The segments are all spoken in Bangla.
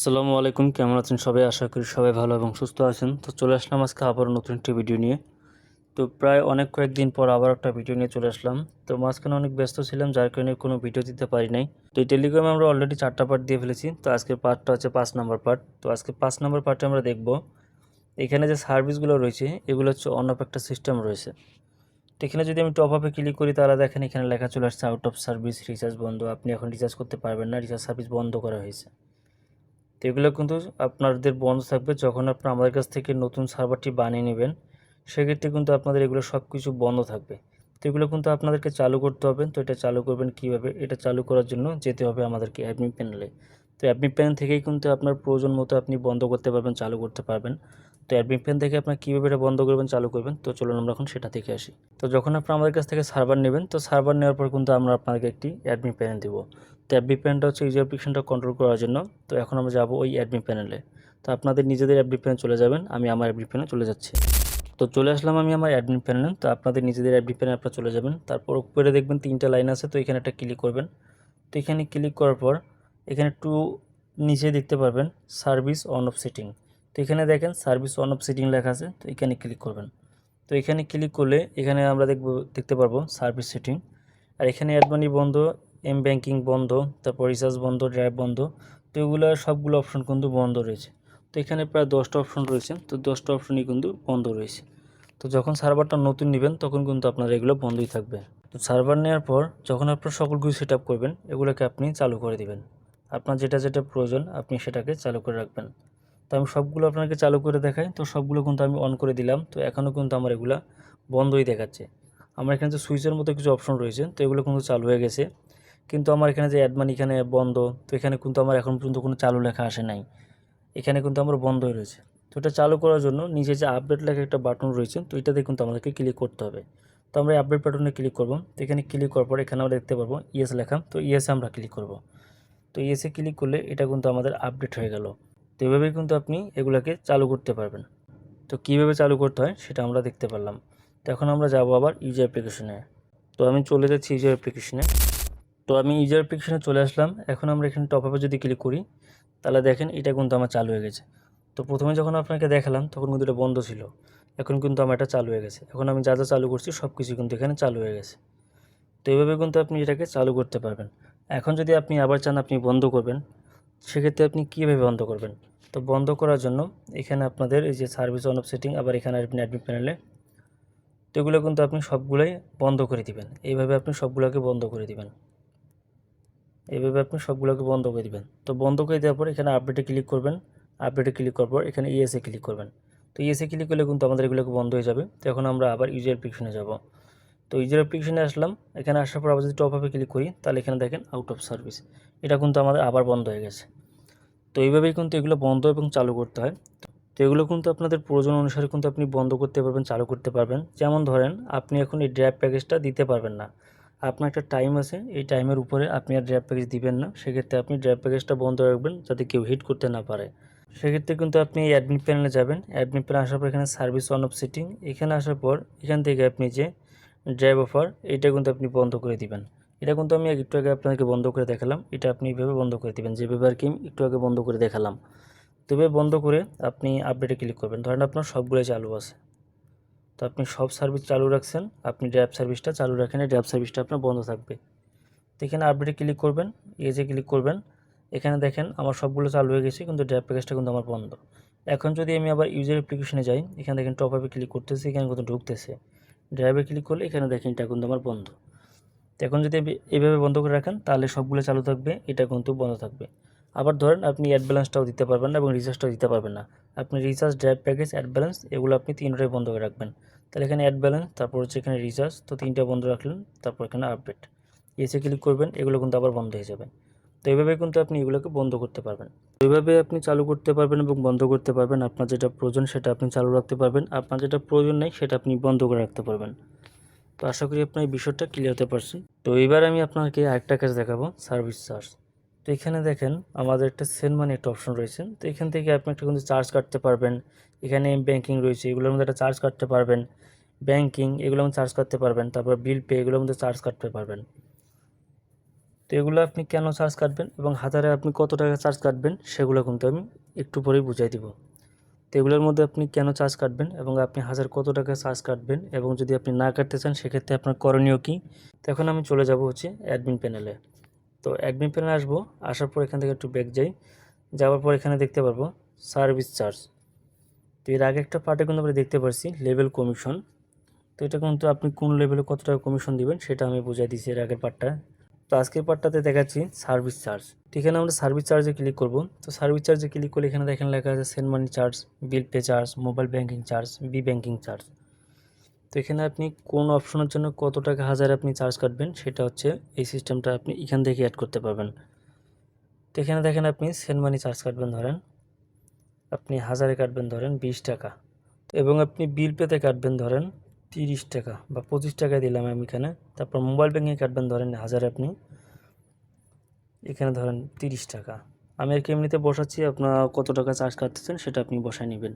আসসালামু আলাইকুম, কেমন আছেন সবাই? আশা করি সবাই ভালো এবং সুস্থ আছেন। তো চলে আসলাম আজকে আবার নতুন একটি ভিডিও নিয়ে। তো প্রায় অনেক কয়েকদিন পর আবার একটা ভিডিও নিয়ে চলে আসলাম। তো মাঝখানে অনেক ব্যস্ত ছিলাম, যার কারণে কোনো ভিডিও দিতে পারি নাই। তো এই টেলিগ্রামে আমরা অলরেডি চারটা পার্ট দিয়ে ফেলেছি। তো আজকের পার্টটা হচ্ছে পাঁচ নাম্বার পার্ট তো আজকে পাঁচ নাম্বার পার্টে আমরা দেখব, এখানে যে সার্ভিসগুলো রয়েছে, এগুলো হচ্ছে অন্য একটা সিস্টেম রয়েছে। তো এখানে যদি আমি টপ আপে ক্লিক করি, তাহলে দেখেন এখানে লেখা চলে আসছে আউট অফ সার্ভিস রিচার্জ বন্ধ। আপনি এখন রিচার্জ করতে পারবেন না রিচার্জ সার্ভিস বন্ধ করা হয়েছে। তো এগুলো কিন্তু আপনাদের বন্ধ থাকবে যখন আপনি আমাদের কাছ থেকে নতুন সার্ভারটি বানিয়ে নেবেন। সেক্ষেত্রে কিন্তু আপনাদের এগুলো সব কিছু বন্ধ থাকবে। তো এগুলো কিন্তু আপনাদেরকে চালু করতে হবে। তো এটা চালু করবেন কীভাবে? এটা চালু করার জন্য যেতে হবে আমাদেরকে অ্যাডমিন প্যানেলে তো অ্যাডমিন প্যানেল থেকেই কিন্তু আপনার প্রয়োজন মতো আপনি বন্ধ করতে পারবেন, চালু করতে পারবেন। তো অ্যাডমিন প্যান থেকে আপনার কীভাবে এটা বন্ধ করবেন, চালু করবেন? তো চলুন আমরা এখন সেটা থেকে আসি। তো যখন আপনারা আমাদের কাছ থেকে সার্ভার নেবেন, তো সার্ভার নেওয়ার পর কিন্তু আমরা আপনাকে একটি অ্যাডমিন প্যানেল দেবো। তো অ্যাডমিন প্যানেলটা হচ্ছে ইউজার অ্যাপ্লিকেশনটা কন্ট্রোল করার জন্য। তো এখন আমরা যাব ওই অ্যাডমিন প্যানেলে তো আপনাদের নিজেদের অ্যাডমিন প্যানেল চলে যাবেন। আমি আমার অ্যাডমিন প্যানেলে চলে যাচ্ছি। তো চলে আসলাম আমি আমার অ্যাডমিন প্যানেলে তো আপনাদের নিজেদের অ্যাডমিন প্যানেল আপনারা চলে যাবেন। তারপর উপরে দেখবেন তিনটা লাইন আছে, তো এখানে একটা ক্লিক করবেন। তো এখানে ক্লিক করার পর, এখানে একটু নিচে দেখতে পারবেন সার্ভিস অন অফ সেটিং তো এখানে দেখেন সার্ভিস অন অফ সেটিং লেখা আছে, তো এখানে ক্লিক করবেন। তো এখানে ক্লিক করলে এখানে আমরা দেখব, দেখতে পারব সার্ভিস সেটিং আর এখানে অ্যাডমানি বন্ধ এম ব্যাঙ্কিং বন্ধ, তারপর রিচার্জ বন্ধ ড্রাইভ বন্ধ, তো এগুলো সবগুলো অপশন কিন্তু বন্ধ রয়েছে। তো এখানে প্রায় দশটা অপশন রয়েছে, তো দশটা অপশনই কিন্তু বন্ধ রয়েছে। তো যখন সার্ভারটা নতুন নেবেন, তখন কিন্তু আপনার এগুলো বন্ধই থাকবে। তো সার্ভার নেওয়ার পর যখন আপনার সকল কিছু সেট করবেন, এগুলোকে আপনি চালু করে দিবেন। আপনার যেটা যেটা প্রয়োজন, আপনি সেটাকে চালু করে রাখবেন। তো আমি সবগুলো আপনাকে চালু করে দেখাই। তো সবগুলো কিন্তু আমি অন করে দিলাম। তো এখনও কিন্তু আমার এগুলা বন্ধই দেখাচ্ছে। আমার এখানে যে সুইচের মতো কিছু অপশন রয়েছে, তো এগুলো কিন্তু চালু হয়ে গেছে। কিন্তু আমার এখানে যে অ্যাডমান এখানে বন্ধ, তো এখানে কিন্তু আমার এখন পর্যন্ত কোনো চালু লেখা আসে নাই। এখানে কিন্তু আমার বন্ধই রয়েছে। তো এটা চালু করার জন্য নিচে যে আপডেট লেখা একটা বাটন রয়েছে, তো এটাতে কিন্তু আমাদেরকে ক্লিক করতে হবে। তো আমরা আপডেট বাটনে ক্লিক করব। তো এখানে ক্লিক করার পর এখানে আমরা দেখতে পারব ইয়েস লেখা। তো ইয়েসে আমরা ক্লিক করব। তো ইয়েসে ক্লিক করলে এটা কিন্তু আমাদের আপডেট হয়ে গেল। তো এভাবেই কিন্তু আপনি এগুলোকে চালু করতে পারবেন। তো কীভাবে চালু করতে হয় সেটা আমরা দেখতে পারলাম। তো এখন আমরা যাব আবার ইউজার অ্যাপ্লিকেশনে তো আমি চলে যাচ্ছি ইউজার অ্যাপ্লিকেশনে তো আমি ইউজার অ্যাপ্লিকেশনে চলে আসলাম। এখন আমরা এখানে টপ আপে যদি ক্লিক করি, তাহলে দেখেন এটা কিন্তু আমার চালু হয়ে গেছে। তো প্রথমে যখন আপনাকে দেখালাম, তখন কিন্তু এটা বন্ধ ছিল। এখন কিন্তু আমার এটা চালু হয়ে গেছে। এখন আমি যা যা চালু করছি সব কিছু কিন্তু এখানে চালু হয়ে গেছে। তো এইভাবে কিন্তু আপনি এটাকে চালু করতে পারবেন। এখন যদি আপনি আবার চান, আপনি বন্ধ করবেন। সেক্ষেত্রে আপনি কীভাবে বন্ধ করবেন? তো বন্ধ করার জন্য এখানে আপনাদের এই যে সার্ভিস অন অফ সেটিং আবার এখানে আপনি অ্যাডমিট প্যানেলে তো এগুলো কিন্তু আপনি সবগুলোই বন্ধ করে দিবেন। এইভাবে আপনি সবগুলোকে বন্ধ করে দিবেন। এইভাবে আপনি সবগুলোকে বন্ধ করে দিবেন। তো বন্ধ করে দেওয়ার পর এখানে আপডেটে ক্লিক করবেন। আপডেটে ক্লিক করার পর এখানে ইএসএ ক্লিক করবেন। তো ইএসএ ক্লিক করলে কিন্তু আমাদের এগুলোকে বন্ধ হয়ে যাবে। তো এখন আমরা আবার ইউজার অ্যাপ্লিকেশনে যাব। তো ইউজার অ্যাপ্লিকেশনে আসলাম, এখানে আসার পর আবার যদি টপ আপে ক্লিক করি, তাহলে এখানে দেখেন আউট অফ সার্ভিস এটা কিন্তু আমাদের আবার বন্ধ হয়ে গেছে। তো এইভাবেই কিন্তু এগুলো বন্ধ এবং চালু করতে হয়। তো এগুলো কিন্তু আপনাদের প্রয়োজন অনুসারে কিন্তু আপনি বন্ধ করতে পারবেন, চালু করতে পারবেন। যেমন ধরেন, আপনি এখন এই ড্রাইভ প্যাকেজটা দিতে পারবেন না। আপনার একটা টাইম আছে, এই টাইমের উপরে আপনি আর ড্রাইভ প্যাকেজ দিবেন না। সেক্ষেত্রে আপনি ড্রাইভ প্যাকেজটা বন্ধ রাখবেন যাতে কেউ হিট করতে না পারে। সেক্ষেত্রে কিন্তু আপনি অ্যাডমিট প্যানেলে যাবেন। অ্যাডমিট প্যানেল আসার পর এখানে সার্ভিস অন অফ সিটিং এখানে আসার পর এখান থেকে আপনি যে ড্রাইভ অফার এটা কিন্তু আপনি বন্ধ করে দিবেন। এটা কিন্তু আমি একটু আগে আপনাকে বন্ধ করে দেখালাম। এটা আপনি এইভাবে বন্ধ করে দিবেন, যেভাবে আর কি একটু আগে বন্ধ করে দেখালাম। তো এভাবে বন্ধ করে আপনি আপডেটে ক্লিক করবেন। ধরেন আপনার সবগুলোই চালু আছে। তো আপনি সব সার্ভিস চালু রাখছেন, আপনি ড্রাইভ সার্ভিসটা চালু রাখেন ড্রাইভ সার্ভিসটা আপনার বন্ধ থাকবে। তো এখানে আপডেটে ক্লিক করবেন এজে ক্লিক করবেন, এখানে দেখেন আমার সবগুলো চালু হয়ে গেছে, কিন্তু ড্রাইভ প্যাকেজটা কিন্তু আমার বন্ধ। এখন যদি আমি আবার ইউজার অ্যাপ্লিকেশনে যাই, এখানে দেখেন টপ আপে ক্লিক করতেছি, এখানে কিন্তু ঢুকতেছে। ড্রাইভে ক্লিক করলে এখানে দেখেন এটা কিন্তু আমার বন্ধ। তো এখন যদি এইভাবে বন্ধ করে রাখেন, তাহলে সবগুলো চালু থাকবে, এটা কিন্তু বন্ধ থাকবে। আবার ধরেন আপনি অ্যাড ব্যালেন্সটাও দিতে পারবেন না এবং রিচার্জটাও দিতে পারবেন না। আপনি recharge drive package add balance এগুলো আপনি তিনটাই বন্ধ করে রাখবেন। তাহলে এখানে অ্যাড ব্যালেন্স তারপর হচ্ছে এখানে রিচার্জ তো তিনটা বন্ধ রাখলেন, তারপর এখানে আপডেট এসে ক্লিক করবেন, এগুলো কিন্তু আবার বন্ধ হয়ে যাবে। তো এইভাবে কিন্তু আপনি এগুলোকে বন্ধ করতে পারবেন। তো এইভাবে আপনি চালু করতে পারবেন এবং বন্ধ করতে পারবেন। আপনার যেটা প্রয়োজন সেটা আপনি চালু রাখতে পারবেন। আপনার যেটা প্রয়োজন নেই সেটা আপনি বন্ধ করে রাখতে পারবেন। তো আশা করি আপনার এই বিষয়টা ক্লিয়ার হতে পারছেন তো এবার আমি আপনাকে আরেকটা কাজ দেখাবো সার্ভিস চার্জ তো এখানে দেখেন আমাদের একটা সেন্ড মানি একটা অপশন রয়েছে। তো এখান থেকে আপনি একটা কিন্তু চার্জ কাটতে পারবেন। এখানে ব্যাঙ্কিং রয়েছে, এগুলোর মধ্যে একটা চার্জ কাটতে পারবেন। ব্যাঙ্কিং এগুলোর মধ্যে চার্জ কাটতে পারবেন। তারপর বিল পে এগুলোর মধ্যে চার্জ কাটতে পারবেন। তো এগুলো আপনি কেন চার্জ কাটবেন এবং হাজারে আপনি কত টাকা চার্জ কাটবেন সেগুলো কিন্তু আমি একটু পরেই বুঝাই দিব। তো এগুলোর মধ্যে আপনি কেন চার্জ কাটবেন এবং আপনি হাজার কত টাকা চার্জ কাটবেন এবং যদি আপনি না কাটতে চান সেক্ষেত্রে আপনার করণীয় কী? তো এখন আমি চলে যাব হচ্ছে অ্যাডমিন প্যানেলে তো অ্যাডমিন প্যানেলে আসব, আসার পর এখান থেকে একটু ব্যাক যাই। যাওয়ার পর এখানে দেখতে পারব সার্ভিস চার্জ তো এর আগে একটা পার্টে কিন্তু আমরা দেখতে পারছি লেভেল কমিশন তো এটা কিন্তু আপনি কোন লেভেলে কত টাকা কমিশন দিবেন সেটা আমি বুঝাই দিচ্ছি এর আগের পার্টটা তো আজকের পার্টটাতে দেখাচ্ছি সার্ভিস চার্জ তো এখানে আমরা সার্ভিস চার্জে ক্লিক করব। তো সার্ভিস চার্জে ক্লিক করলে এখানে দেখেন লেখা আছে send money charge bill pay charge mobile banking charge B banking charge তো এখানে আপনি কোন অপশনের জন্য কত টাকা হাজার আপনি চার্জ কাটবেন সেটা হচ্ছে এই সিস্টেমটা আপনি এখান থেকে অ্যাড করতে পারবেন। তো এখানে দেখেন আপনি সেন্ড মানি চার্জ কাটবেন ধরেন। আপনি হাজারে কাটবেন ধরেন বিশ টাকা। এবং আপনি বিল পেতে কাটবেন ধরেন তিরিশ টাকা বা পঁচিশ টাকা দিলাম আমি এখানে। তারপর মোবাইল ব্যাঙ্কিং কাটবেন ধরেন হাজারে আপনি। এখানে ধরেন তিরিশ টাকা। আমি আর কি এমনিতে বসাচ্ছি, আপনার কত টাকা চার্জ কাটতেছেন সেটা আপনি বসায় নেবেন।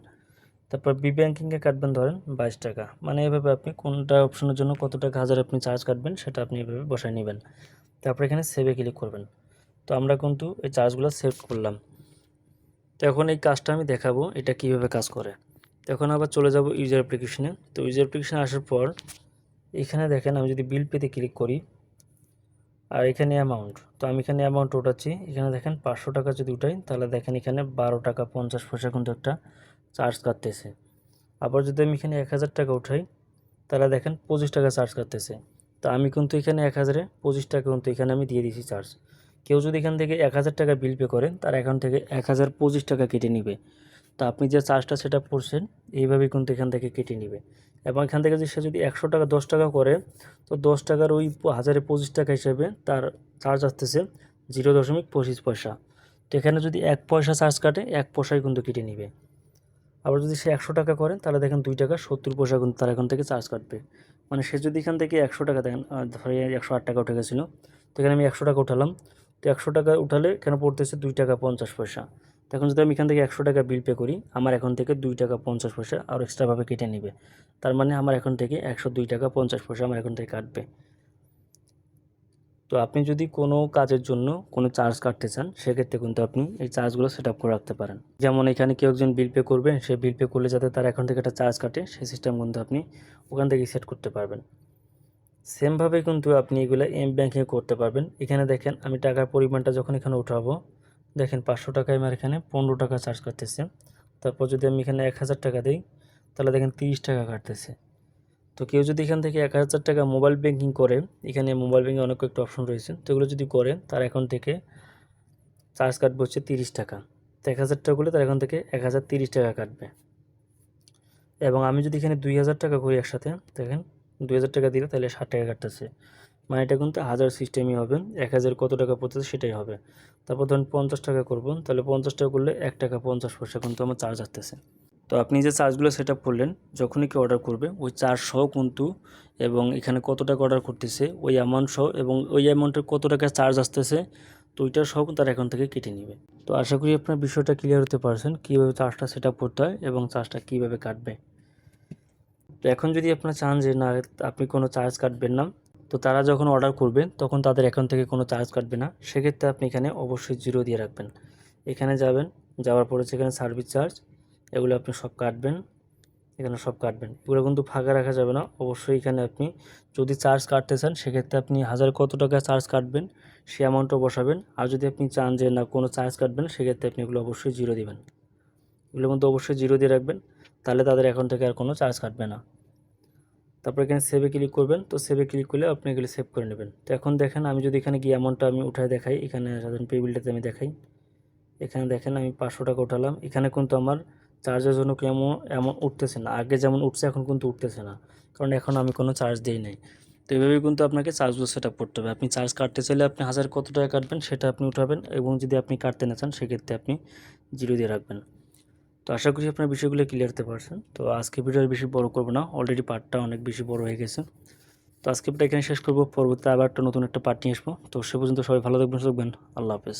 তারপর বি ব্যাঙ্কিংয়ে কাটবেন ধরেন বাইশ টাকা। মানে এভাবে আপনি কোনটা অপশনের জন্য কত টাকা হাজার আপনি চার্জ কাটবেন সেটা আপনি এভাবে বসায় নেবেন। তারপর এখানে সেভে ক্লিক করবেন। তো আমরা কিন্তু এই চার্জগুলো সেভ করলাম। তো এখন এই কাজটা আমি দেখাবো, এটা কীভাবে কাজ করে। এখন আবার চলে যাব ইউজার অ্যাপ্লিকেশনে তো ইউজার অ্যাপ্লিকেশনে আসার পর, এখানে দেখেন আমি যদি বিল পেতে ক্লিক করি, আর এখানে অ্যামাউন্ট তো আমি এখানে অ্যামাউন্ট উঠাচ্ছি। এখানে দেখেন পাঁচশো টাকা যদি উঠাই, তাহলে দেখেন এখানে বারো টাকা পঞ্চাশ পয়সা কিন্তু একটা চার্জ কাটতেছে। আবার যদি আমি এখানে এক হাজার টাকা উঠাই, তাহলে দেখেন পঁচিশ টাকা চার্জ কাটতেছে। তো আমি কিন্তু এখানে এক হাজারে পঁচিশ টাকা কিন্তু এখানে আমি দিয়ে দিয়েছি চার্জ কেউ যদি এখান থেকে এক হাজার টাকা বিল পে করেন তার অ্যাকাউন্ট থেকে এক হাজার পঁচিশ টাকা কেটে নিবে। তো আপনি যে চার্জটা সেট আপ করছেন এইভাবেই কিন্তু এখান থেকে কেটে নেবে। এবং এখান থেকে যদি সে যদি একশো টাকা, দশ টাকা করে, তো দশ টাকার ওই হাজারে পঁচিশ টাকা হিসেবে তার চার্জ আসতেছে জিরো দশমিক পঁচিশ পয়সা। তো এখানে যদি এক পয়সা চার্জ কাটে, এক পয়সায় কিন্তু কেটে নেবে। আবার যদি সে একশো টাকা করে, তাহলে দেখেন দুই টাকা সত্তর পয়সা কিন্তু তার এখান থেকে চার্জ কাটবে। মানে সে যদি এখান থেকে একশো টাকা দেখেন ধরে একশো আট টাকা উঠে গেছিল, তো এখানে আমি একশো টাকা উঠালাম। তো একশো টাকা উঠালে এখানে পড়তেছে দুই টাকা পঞ্চাশ পয়সা? এখন যদি আমি এখান থেকে একশো টাকা বিল পে করি, আমার এখন থেকে দুই টাকা পঞ্চাশ পয়সা আর এক্সট্রাভাবে কেটে নেবে। তার মানে আমার এখন থেকে একশো দুই টাকা পঞ্চাশ পয়সা আমার এখন থেকে কাটবে। তো আপনি যদি কোনো কাজের জন্য কোনো চার্জ কাটতে চান, সেক্ষেত্রে কিন্তু আপনি এই চার্জগুলো সেট আপ করে রাখতে পারেন। যেমন এখানে কেউ একজন বিল পে করবেন সে বিল পে করলে যাতে তার এখন থেকে একটা চার্জ কাটে, সেই সিস্টেম কিন্তু আপনি ওখান থেকে সেট করতে পারবেন। সেমভাবে কিন্তু আপনি এগুলো এম ব্যাঙ্কিং করতে পারবেন। এখানে দেখেন আমি টাকার পরিমাণটা যখন এখানে উঠাবো দেখেন পাঁচশো টাকায় আমার এখানে পনেরো টাকা চার্জ কাটতেছে তারপর যদি আমি এখানে এক হাজার টাকা দিই, তাহলে দেখেন তিরিশ টাকা কাটতেছে। তো কেউ যদি এখান থেকে এক হাজার টাকা মোবাইল ব্যাঙ্কিং করে, এখানে মোবাইল ব্যাঙ্কিং অনেক কয়েকটা অপশন রয়েছে। তো এগুলো যদি করে, তার অ্যাকাউন্ট থেকে চার্জ কাটবে হচ্ছে তিরিশ টাকা। তো এক হাজার টাকা করলে তার এখান থেকে এক হাজার তিরিশ টাকা কাটবে। এবং আমি যদি এখানে দুই হাজার টাকা করি একসাথে, দেখেন দুই হাজার টাকা দিলে তাহলে ষাট টাকা কাটতেছে। মানে এটা কিন্তু হাজার সিস্টেমই হবে। এক হাজার কত টাকা পড়তেছে সেটাই হবে। তারপর ধরুন পঞ্চাশ টাকা করব, তাহলে পঞ্চাশ টাকা করলে এক টাকা পঞ্চাশ পয়সা কিন্তু আমার চার্জ আসতেছে। তো আপনি যে চার্জগুলো সেট আপ করলেন, যখনই কেউ অর্ডার করবে, ওই চার্জ সহ কিন্তু এবং এখানে কত টাকা অর্ডার করতেছে, ওই অ্যামাউন্ট সহ এবং ওই অ্যামাউন্টের কত টাকা চার্জ আসতেছে, তো ওইটা সহ তার অ্যাকাউন্ট থেকে কেটে নেবে। তো আশা করি আপনার বিষয়টা ক্লিয়ার হতে পারছেন, কীভাবে চার্জটা সেট আপ করতে হয় এবং চার্জটা কীভাবে কাটবে। তো এখন যদি আপনার চান যে না, আপনি কোনো চার্জ কাটবেন না তো তারা যখন অর্ডার করবে, তখন তাদের অ্যাকাউন্ট থেকে কোনো চার্জ কাটবে না। সেক্ষেত্রে আপনি এখানে অবশ্যই জিরো দিয়ে রাখবেন। এখানে যাবেন, যাওয়ার পরে সেখানে সার্ভিস চার্জ এগুলো আপনি সব কাটবেন। এখানে সব কাটবেন। এগুলো কিন্তু ফাঁকা রাখা যাবে না। অবশ্যই এখানে আপনি যদি চার্জ কাটতে চান, সেক্ষেত্রে আপনি হাজার কত টাকা চার্জ কাটবেন, সে অ্যামাউন্টও বসাবেন। আর যদি আপনি চান যে না, কোনো চার্জ কাটবেন, সেক্ষেত্রে আপনি এগুলো অবশ্যই জিরো দেবেন। এগুলোর মধ্যে অবশ্যই জিরো দিয়ে রাখবেন। তাহলে তাদের অ্যাকাউন্ট থেকে আর কোনো চার্জ কাটবে না। তারপর এখানে সেভে ক্লিক করবেন। তো সেভে ক্লিক করলে আপনি এগুলো সেভ করে নেবেন। তো এখন দেখেন আমি যদি এখানে গিয়ে অ্যামাউন্টটা আমি উঠায় দেখাই, এখানে সাধারণ পে বিলটাতে আমি দেখাই। এখানে দেখেন আমি পাঁচশো টাকা উঠালাম। এখানে কিন্তু আমার চার্জের জন্য কেমন, এমন উঠতেছে না। আগে যেমন উঠছে, এখন কিন্তু উঠতেছে না। কারণ এখন আমি কোনো চার্জ দিই নাই। তো এইভাবেই কিন্তু আপনাকে চার্জগুলো সেট আপ করতে হবে। আপনি চার্জ কাটতে চাইলে আপনি হাজার কত টাকা কাটবেন সেটা আপনি উঠাবেন এবং যদি আপনি কাটতে না চান, সেক্ষেত্রে আপনি জিরো দিয়ে রাখবেন। তো আশা করি আপনার বিষয়গুলো ক্লিয়ার হতে পারছেন। তো আজকে ভিডিও আর বেশি বড় করব না অলরেডি পার্টটা অনেক বেশি বড় হয়ে গেছে। তো আজকে এখানে শেষ করব, পরবর্তীতে আবার একটা নতুন একটা পার্ট নিয়ে আসব। তো সে পর্যন্ত সবাই ভালো থাকবেন থাকবেন। আল্লাহ হাফেজ।